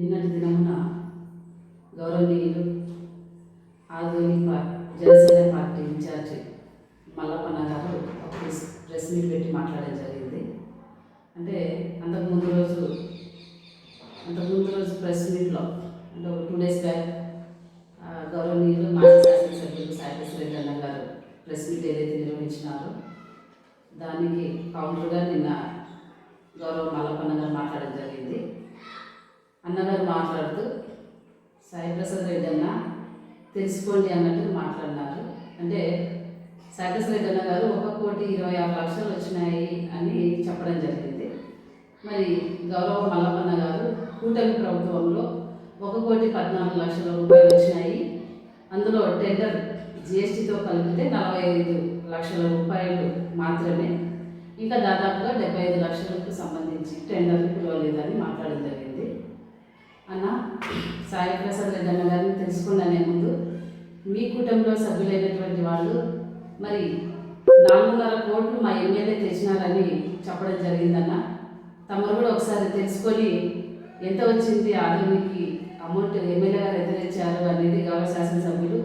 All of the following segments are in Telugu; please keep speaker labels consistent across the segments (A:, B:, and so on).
A: నిన్నటి దినమున గౌరవనీయులు ఆధునిక జనసేన పార్టీ ఇన్ఛార్జి మల్లప్పన్న గారు ఒక ప్రెస్ ప్రెస్ మీట్ పెట్టి మాట్లాడడం జరిగింది. అంటే అంతకుముందు రోజు అంతకుముందు రోజు ప్రెస్ మీట్లో అంటే ఒక టూ డేస్ బ్యాక్ గౌరవనీయులు మాజీ శాసనసభ్యులు సాయిప్రస్ రెడ్డి అన్న గారు ప్రెస్ మీట్ ఏదైతే నిర్వహించినారో దానికి కౌంటర్గా నిన్న గౌరవ మల్లప్పన్న గారు మాట్లాడడం జరిగింది. అన్నగారు మాట్లాడుతూ సాయిప్రసాద్ రెడ్డి అన్న తెలుసుకోండి అన్నట్టు మాట్లాడినారు. అంటే సాయిప్రసాద్ రెడ్డి అన్న గారు ఒక కోటి ఇరవై ఆరు లక్షలు వచ్చినాయి అని చెప్పడం జరిగింది. మరి గౌరవ మల్లప్పన్న గారు కూటమి ప్రభుత్వంలో ఒక కోటి పద్నాలుగు లక్షల రూపాయలు వచ్చినాయి. అందులో టెండర్ జిఎస్టీతో కలిపితే నలభై ఐదు లక్షల రూపాయలు మాత్రమే. ఇంకా దాదాపుగా డెబ్బై ఐదు లక్షలకు సంబంధించి టెండర్ పిలవలేదని మాట్లాడడం జరిగింది. అన్న సాయి ప్రసాద్ రెడ్డి గారిని తెలుసుకున్నానే ముందు. మీ కుటుంబంలో సభ్యులైనటువంటి వాళ్ళు మరి నాలుగున్నర కోట్లు మా ఎమ్మెల్యే తెచ్చినారని చెప్పడం జరిగిందన్న. తమరు కూడా ఒకసారి తెలుసుకొని ఎంత వచ్చింది ఆదరణకి అమౌంట్ ఎమ్మెల్యే గారు ఎంత తెచ్చారు అనేది గౌరవ శాసనసభ్యులు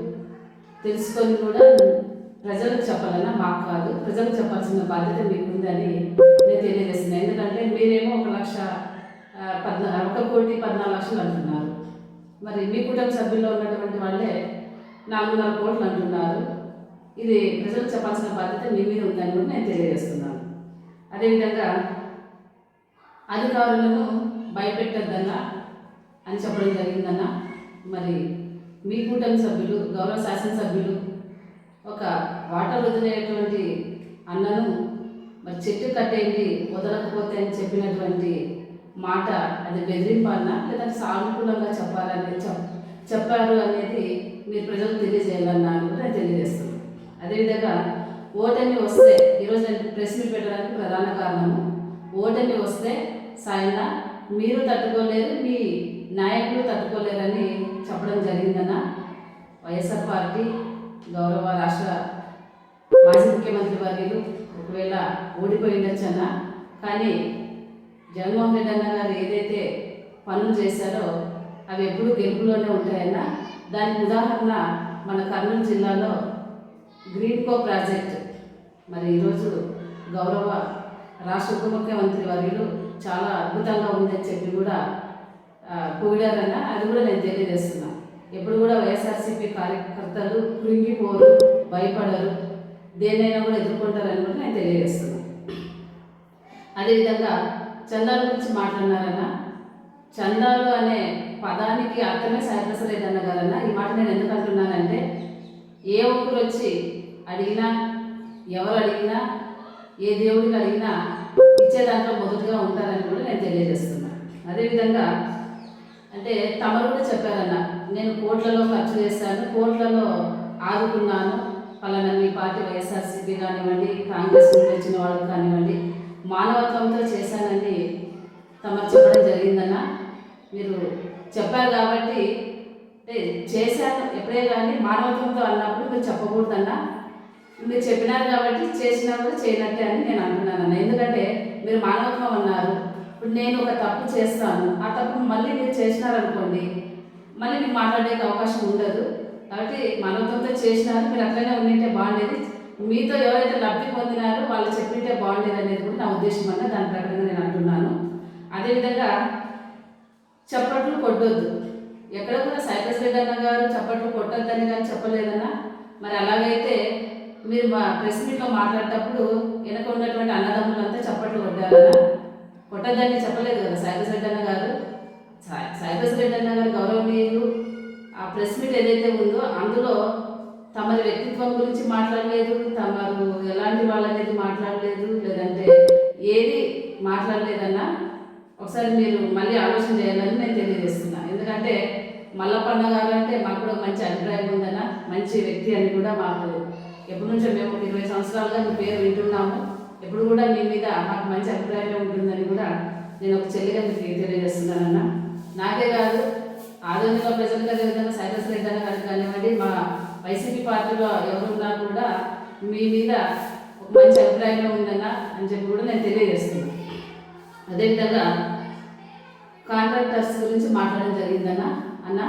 A: తెలుసుకొని కూడా ప్రజలకు చెప్పాలన్నా మాకు కాదు. ప్రజలకు చెప్పాల్సిన బాధ్యత మీకుందని నేను తెలియజేస్తున్నాను. ఎందుకంటే మీరేమో ఒక లక్ష కోటి పద్నాలుగు లక్షలు అంటున్నారు. మరి మీ కుటుంబ సభ్యుల్లో ఉన్నటువంటి వాళ్ళే నాలుగున్నర కోట్లు అంటున్నారు. ఇది ప్రజలకు చెప్పాల్సిన బాధ్యత మీ మీద ఉందని కూడా నేను తెలియజేస్తున్నాను. అదేవిధంగా అధికారులను భయపెట్టద్దన్నా అని చెప్పడం జరిగిందన్న మరి మీ కూటమి సభ్యులు గౌరవ శాసనసభ్యులు ఒక వాటర్ వదిలేటువంటి అన్నను మరి చెట్టు కట్టేయండి వదలకపోతే అని చెప్పినటువంటి మాట అది బెదిరింపాలన్నా లేదా సానుకూలంగా చెప్పాలని చెప్పారు అనేది మీరు ప్రజలకు తెలియజేయాలన్నా కూడా నేను తెలియజేస్తున్నాను. అదేవిధంగా ఓటమి వస్తే ఈరోజు ప్రెస్ మీట్ పెట్టడానికి ప్రధాన కారణము ఓటమి వస్తే సాయన మీరు తట్టుకోలేరు మీ నాయకులు తట్టుకోలేరని చెప్పడం జరిగిందన్న వైఎస్ఆర్ పార్టీ గౌరవ రాష్ట్ర మాజీ ముఖ్యమంత్రి వర్యులు ఒకవేళ ఓడిపోయి కానీ జగన్మోహన్ రెడ్డి అన్న గారు ఏదైతే పనులు చేశారో అవి ఎప్పుడూ గెలుపులోనే ఉంటాయన్నా దానికి ఉదాహరణ మన కర్నూలు జిల్లాలో గ్రీన్ కో ప్రాజెక్ట్. మరి ఈరోజు గౌరవ రాష్ట్ర ఉప ముఖ్యమంత్రి వర్యులు చాలా అద్భుతంగా ఉందని చెప్పి కూడా ఆ, పొగిడారన్న అది కూడా నేను తెలియజేస్తున్నా. ఎప్పుడు కూడా వైఎస్ఆర్సీపీ కార్యకర్తలు కృంగిపోరు భయపడరు. దేన్నైనా కూడా ఎదుర్కొంటారని కూడా నేను తెలియజేస్తున్నాను అదేవిధంగా చందాల గురించి మాట్లాడినారన్న? చందాలు అనే పదానికి అర్థమే సాయప్రసరెడ్డి అన్న ఈ మాట నేను ఎందుకు అంటున్నానంటే ఏ ఒక్కరు వచ్చి అడిగినా ఎవరు అడిగినా ఏ దేవుడికి అడిగినా ఇచ్చే దాంట్లో మొదటిగా ఉంటారని కూడా నేను తెలియజేస్తున్నాను అదేవిధంగా అంటే తమరు కూడా చెప్పారన్న నేను కోట్లలో ఖర్చు చేశాను కోట్లలో ఆదుకున్నాను పలానా మీ పార్టీ వైఎస్ఆర్సీపీ కానివ్వండి కాంగ్రెస్ నుండి వచ్చిన వాళ్ళు కానివ్వండి మానవత్వంతో చేశానని తమరు చెప్పడం జరిగిందన్న. మీరు చెప్పారు కాబట్టి చేశాను ఎప్పుడే కానీ మానవత్వంతో అన్నప్పుడు మీరు చెప్పకూడదన్నా. మీరు చెప్పినారు కాబట్టి చేసినా కూడా చేయనట్టే అని నేను అంటున్నానన్న ఎందుకంటే మీరు మానవత్వం అన్నారు. ఇప్పుడు నేను ఒక తప్పు చేస్తాను. ఆ తప్పు మళ్ళీ మీరు చేసినారనుకోండి మళ్ళీ మీరు మాట్లాడే అవకాశం ఉండదు. కాబట్టి మానవత్వంతో చేసినారు మీరు అట్లనే ఉండింటే బాగుండేది. మీతో ఎవరైతే లబ్ధి పొందినారో వాళ్ళు చెప్పింటే బాగుండేది అనేది కూడా నా ఉద్దేశం అన్న దాని ప్రకారంగా నేను అంటున్నాను. అదేవిధంగా చప్పట్లు కొట్టొద్దు. ఎక్కడ కూడా సైకస్ రెడ్డి అన్న గారు చప్పట్లు కొట్టొద్దని కానీ చెప్పలేదన్నా. మరి అలాగైతే మీరు మా ప్రెస్ మీట్లో మాట్లాడేటప్పుడు వెనక ఉన్నటువంటి అన్నదమ్ములంతా చప్పట్లు కొట్టారన్నా. కొట్టద్దని చెప్పలేదు కదా సైకస్ రెడ్డి అన్న గారు. సై- సైప్రస్ రెడ్డి అన్న గారు గౌరవనీయులు. ఆ ప్రెస్ మీట్ ఏదైతే ఉందో అందులో తమరి వ్యక్తిత్వం గురించి మాట్లాడలేదు తమరు ఎలాంటి వాళ్ళనేది మాట్లాడలేదు లేదంటే ఏది మాట్లాడలేదన్నా ఒకసారి మీరు మళ్ళీ ఆలోచన చేయాలని నేను తెలియజేస్తున్నాను ఎందుకంటే మల్లపన్న గారు అంటే మాకు కూడా మంచి అభిప్రాయం ఉందన్న మంచి వ్యక్తి అని కూడా మాకు ఎప్పటి నుంచో మేము ఒక ఇరవై సంవత్సరాలుగా మీ పేరు వింటున్నాము. ఎప్పుడు కూడా మీ మీద మాకు మంచి అభిప్రాయం ఉంటుందని కూడా నేను ఒక చెల్లిగా మీకు తెలియజేస్తున్నానన్న. నాకే కాదు ఆధునిక ప్రజలకు అదేవిధంగా సైరస్ రెడ్డి కానివ్వండి మా వైసీపీ పార్టీలో ఎవరున్నా కూడా మీ మీద ఒక మంచి అభిప్రాయం ఉందన్నా అని చెప్పి కూడా నేను తెలియజేస్తున్నాను అదేవిధంగా కాంట్రాక్టర్స్ గురించి మాట్లాడడం జరిగిందన్నా. అన్న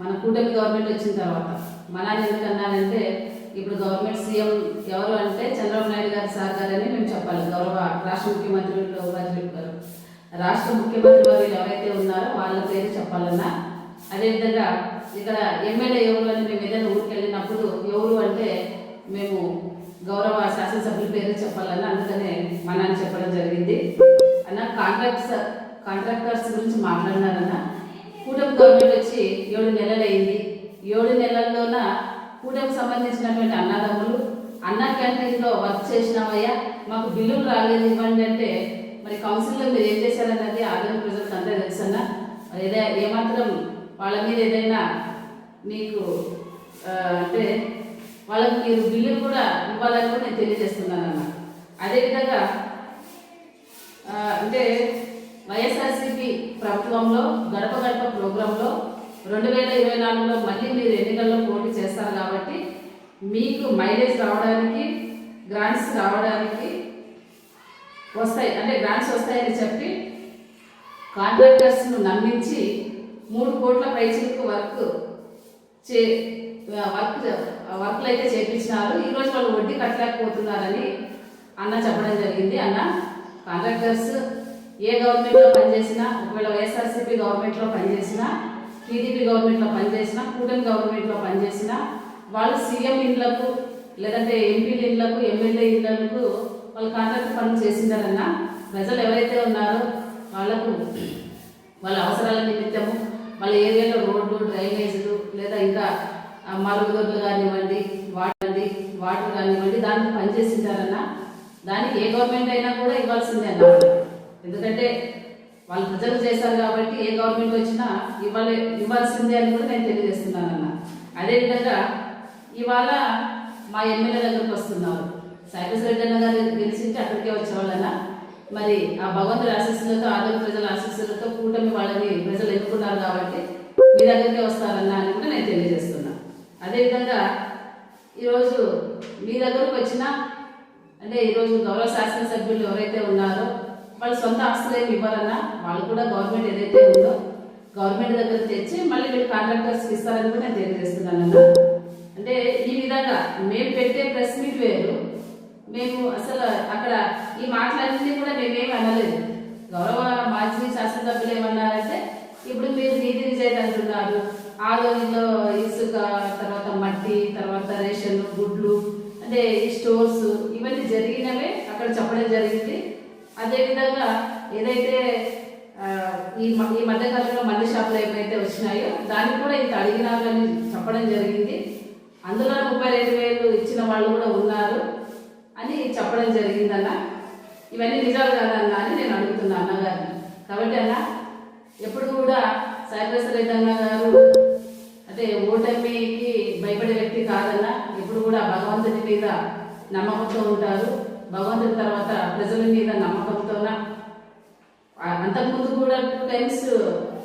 A: మన కూటమి గవర్నమెంట్ వచ్చిన తర్వాత మన ఎందుకు అన్నానంటే ఇప్పుడు గవర్నమెంట్ సీఎం ఎవరు అంటే చంద్రబాబు నాయుడు గారి సార్ గారని మేము చెప్పాలి. గౌరవ రాష్ట్ర ముఖ్యమంత్రి వాజ్పేయి గారు. రాష్ట్ర ముఖ్యమంత్రి వారు ఎవరైతే ఉన్నారో వాళ్ళ పేరు చెప్పాలన్నా. అదేవిధంగా ఇక్కడ ఎమ్మెల్యే ఎవరు అని మేము ఏదైనా ఊరికి వెళ్ళినప్పుడు ఎవరు అంటే మేము గౌరవ శాసనసభ్యుల పేరు చెప్పాలని అందుకనే మన చెప్పడం జరిగింది. అన్న కాంట్రాక్ట్స్ కాంట్రాక్టర్స్ గురించి మాట్లాడినారన్న. కూటమి గవర్నమెంట్ వచ్చి ఏడు నెలలు అయింది ఏడు నెలల్లోన కూటమికి సంబంధించినటువంటి అన్నదమ్ములు అన్న క్యాంటీన్లో వర్క్ చేసినామయ్యా మాకు బిల్లులు రాలేదు ఇవ్వండి అంటే మరి కౌన్సిల్లో మీరు ఏం చేశారన్నది ఆదరణ ప్రజలకు అంతా తెలుసన్నా. మరి ఏదే ఏమాత్రం వాళ్ళ మీద ఏదైనా మీకు అంటే వాళ్ళకి మీరు బిల్లులు కూడా ఇవ్వాలని కూడా నేను తెలియజేస్తున్నానన్న అదేవిధంగా అంటే వైఎస్ఆర్సీపీ ప్రభుత్వంలో గడప గడప ప్రోగ్రాంలో రెండు వేల ఇరవై నాలుగులో మళ్ళీ మీరు ఎన్నికల్లో పోటీ చేస్తారు కాబట్టి మీకు మైలేజ్ రావడానికి గ్రాంట్స్ రావడానికి వస్తాయి అంటే గ్రాంట్స్ వస్తాయని చెప్పి కాంట్రాక్టర్స్ను నమ్మించి మూడు కోట్ల పైసలకు వర్క్ చే వర్క్ వర్క్లు అయితే చేపించినారు. ఈరోజు వాళ్ళు వడ్డీ కట్టలేకపోతున్నారని అన్న చెప్పడం జరిగింది. అన్న కాంట్రాక్టర్స్ ఏ గవర్నమెంట్లో పనిచేసినా ఒకవేళ వైఎస్ఆర్సీపీ గవర్నమెంట్లో పనిచేసినా టీడీపీ గవర్నమెంట్లో పనిచేసినా కూటమి గవర్నమెంట్లో పనిచేసినా వాళ్ళు సీఎం ఇండ్లకు లేదంటే ఎంపీల ఇండ్లకు ఎమ్మెల్యే ఇండ్లకు వాళ్ళు కాంట్రాక్ట్ పనులు చేసిండారన్న ప్రజలు ఎవరైతే ఉన్నారో వాళ్ళకు వాళ్ళ అవసరాల నిమిత్తము మళ్ళీ ఏరియాలో రోడ్లు డ్రైనేజీలు లేదా ఇంకా మరుగుదొడ్లు కానివ్వండి వాటర్ వాటర్ కానివ్వండి దానికి పనిచేసింటారన్నా దానికి ఏ గవర్నమెంట్ అయినా కూడా ఇవ్వాల్సిందే అన్న. ఎందుకంటే వాళ్ళు ప్రజలు చేశారు కాబట్టి ఏ గవర్నమెంట్ వచ్చినా ఇవ్వాలి ఇవ్వాల్సిందే అని కూడా నేను తెలియజేస్తున్నానన్న. అదేవిధంగా ఇవాళ మా ఎమ్మెల్యే దగ్గరకు వస్తున్నారు. సైకస్ రెడ్డి అన్న గారు గెలిచింటే అక్కడికే వచ్చేవాళ్ళన్నా. మరి ఆ భగవంతుడి ఆశీస్సులతో ఆదరణ ప్రజల ఆశీస్సులతో కూటమి వాళ్ళని ప్రజలు ఎన్నుకున్నారు కాబట్టి మీ దగ్గరికి వస్తారన్నా అని కూడా నేను తెలియజేస్తున్నా. అదేవిధంగా ఈరోజు మీ దగ్గరకు వచ్చిన అంటే ఈరోజు గౌరవ శాసనసభ్యులు ఎవరైతే ఉన్నారో వాళ్ళు సొంత ఆస్తులు ఏమి ఇవ్వాలన్నా వాళ్ళు కూడా గవర్నమెంట్ ఏదైతే ఉందో గవర్నమెంట్ దగ్గర తెచ్చి మళ్ళీ వీళ్ళు కాంట్రాక్టర్స్కి ఇస్తారని కూడా నేను తెలియజేస్తున్నాను అంటే ఈ విధంగా మేము పెట్టే ప్రెస్ మీట్ వేరు మేము అసలు అక్కడ ఈ మాటలన్నీ కూడా మేమేమి అనలేదు. గౌరవ మాజీ శాసనసభ్యులు ఏమన్నారంటే ఇప్పుడు మీరు నీతి నిజాయితీ అంటున్నారు. ఆ రోజుల్లో ఇసుక తర్వాత మట్టి తర్వాత రేషన్ గుడ్లు అంటే ఈ స్టోర్స్ ఇవన్నీ జరిగినవే అక్కడ చెప్పడం జరిగింది. అదేవిధంగా ఏదైతే ఈ మ- ఈ మధ్యకాలంలో మంది షాపులు ఏమైతే వచ్చినాయో దానికి కూడా ఇంత అడిగినారు అని చెప్పడం జరిగింది. అందులో ముప్పై రెండు వేలు ఇచ్చిన వాళ్ళు కూడా ఉన్నారు. అని చెప్పడం జరిగిందన్న. ఇవన్నీ నిజాలు కాదన్న అని నేను అడుగుతున్నా అన్నగారిని. కాబట్టి అన్న ఎప్పుడు కూడా సాయిప్రసాద్ రెడ్డి అన్న గారు అంటే ఓటమికి భయపడే వ్యక్తి కాదన్న. ఎప్పుడు కూడా భగవంతుని మీద నమ్మకంతో ఉంటారు. భగవంతుని తర్వాత ప్రజల మీద నమ్మకంతోన. అంతకుముందు కూడా టూ టైమ్స్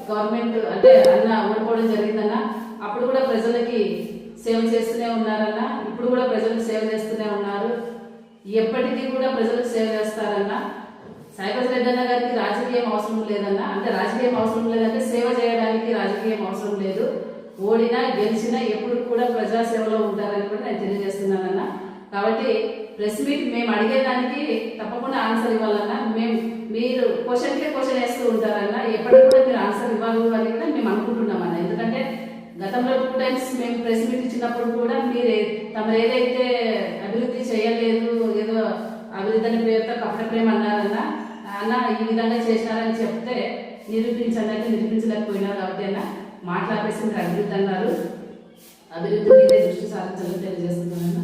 A: గవర్నమెంట్ అంటే అన్న ఓడిపోవడం జరిగిందన్న. అప్పుడు కూడా ప్రజలకి సేవ చేస్తూనే ఉన్నారన్న. ఇప్పుడు కూడా ప్రజలకు సేవ చేస్తూనే ఉన్నారు. ఎప్పటికీ కూడా ప్రజలకు సేవ చేస్తారన్న? సైబర్ రెడ్డన్న గారికి రాజకీయం అవసరం లేదన్న? అంటే రాజకీయం అవసరం లేదంటే సేవ చేయడానికి రాజకీయం అవసరం లేదు. ఓడినా గెలిచినా ఎప్పుడు కూడా ప్రజాసేవలో ఉంటారని కూడా నేను తెలియజేస్తున్నానన్న. కాబట్టి ప్రెస్ మీట్ మేము అడిగేదానికి తప్పకుండా ఆన్సర్ ఇవ్వాలన్నా. మేము మీరు క్వశ్చన్కే క్వశ్చన్ వేస్తూ ఉంటారన్న. ఎప్పటికి కూడా మీరు ఆన్సర్ ఇవ్వాలి అని కూడా మేము అనుకుంటున్నామన్న. ఎందుకంటే గతంలో టూ టైమ్స్ మేము ప్రెస్ మీట్ ఇచ్చినప్పుడు కూడా మీరు తమరు ఏదైతే అభివృద్ధి చేయలేదు ఏదో అభివృద్ధి అనే పేరుతో అన్న ఈ విధంగా చేశారని చెప్తే నిరూపించండి అంటే నిరూపించలేకపోయినారు కాబట్టి అన్న మాట్లాడేసి మీరు అభివృద్ధి అన్నారు. అభివృద్ధి దృష్టి సాధించాలని తెలియజేస్తున్నాను